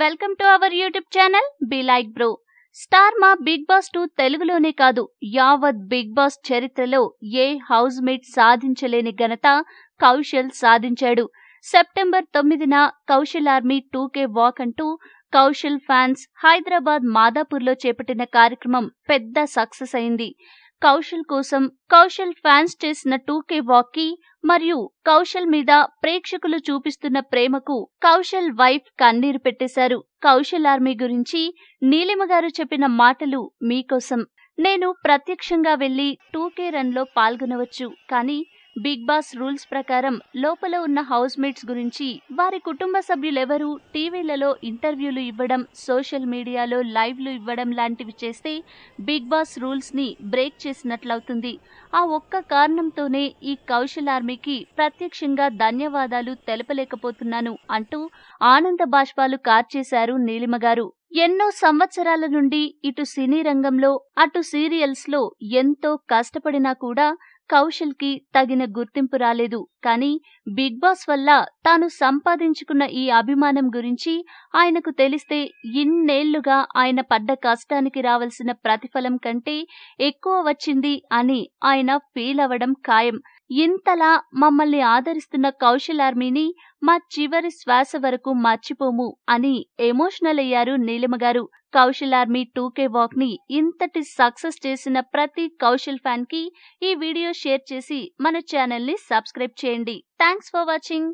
Welcome to our YouTube channel B like bro. Star Maa Bigg Boss two తెలుగులోనే కాదు యావత్ big boss చరిత్రలో ఏ house mate సాధించలేని ఘనత కౌశల్ సాధించాడు. సెప్టెంబర్ తొమ్మిదిన కౌశల్ ఆర్మీ టూకే వాక్ అంటూ కౌశల్ ఫ్యాన్స్ హైదరాబాద్ మాదాపూర్లో చేపట్టిన కార్యక్రమం పెద్ద సక్సెస్ అయింది. కౌశల్ కోసం కౌశల్ ఫ్యాన్స్ చేసిన టూకే వాక్ మరియు కౌశల్ మీద ప్రేక్షకులు చూపిస్తున్న ప్రేమకు కౌశల్ వైఫ్ కన్నీరు పెట్టేశారు. కౌశల్ ఆర్మీ గురించి నీలిమ గారు చెప్పిన మాటలు మీకోసం. నేను ప్రత్యక్షంగా వెళ్ళి టూకే రన్లో పాల్గొనవచ్చు. కానీ బిగ్ బాస్ రూల్స్ ప్రకారం లోపల ఉన్న హౌస్ మేట్స్ గురించి వారి కుటుంబ సభ్యులెవరూ టీవీలలో ఇంటర్వ్యూలు ఇవ్వడం సోషల్ మీడియాలో లైవ్లు ఇవ్వడం లాంటివి చేస్తే బిగ్ బాస్ రూల్స్ని బ్రేక్ చేసినట్లవుతుంది. ఆ ఒక్క కారణంతోనే ఈ కౌశల్ ఆర్మీకి ప్రత్యక్షంగా ధన్యవాదాలు తెలపలేకపోతున్నాను అంటూ ఆనంద బాష్పాలు కార్చేశారు నీలిమ గారు ఎన్నో సంవత్సరాల నుండి ఇటు సినీ రంగంలో అటు సీరియల్స్లో ఎంతో కష్టపడినా కూడా కౌశల్కి తగిన గుర్తింపు రాలేదు. కానీ బిగ్ బాస్ వల్ల తాను సంపాదించుకున్న ఈ అభిమానం గురించి ఆయనకు తెలిస్తే ఇన్నేళ్ళుగా ఆయన పడ్డ కష్టానికి రావాల్సిన ప్రతిఫలం కంటే ఎక్కువ వచ్చింది అని ఆయన ఫీల్ అవ్వడం ఖాయం. ఇంతలా మమ్మల్ని ఆదరిస్తున్న కౌశల్ ఆర్మీని మా చివరి శ్వాస వరకు మర్చిపోము అని ఎమోషనల్ అయ్యారు నీలిమ గారు. కౌశల్ ఆర్మీ టూకే వాక్ని ఇంతటి సక్సెస్ చేసిన ప్రతి కౌశల్ ఫ్యాన్కి ఈ వీడియో షేర్ చేసి మన ఛానల్ని సబ్స్క్రైబ్ చేయండి. Thanks for watching.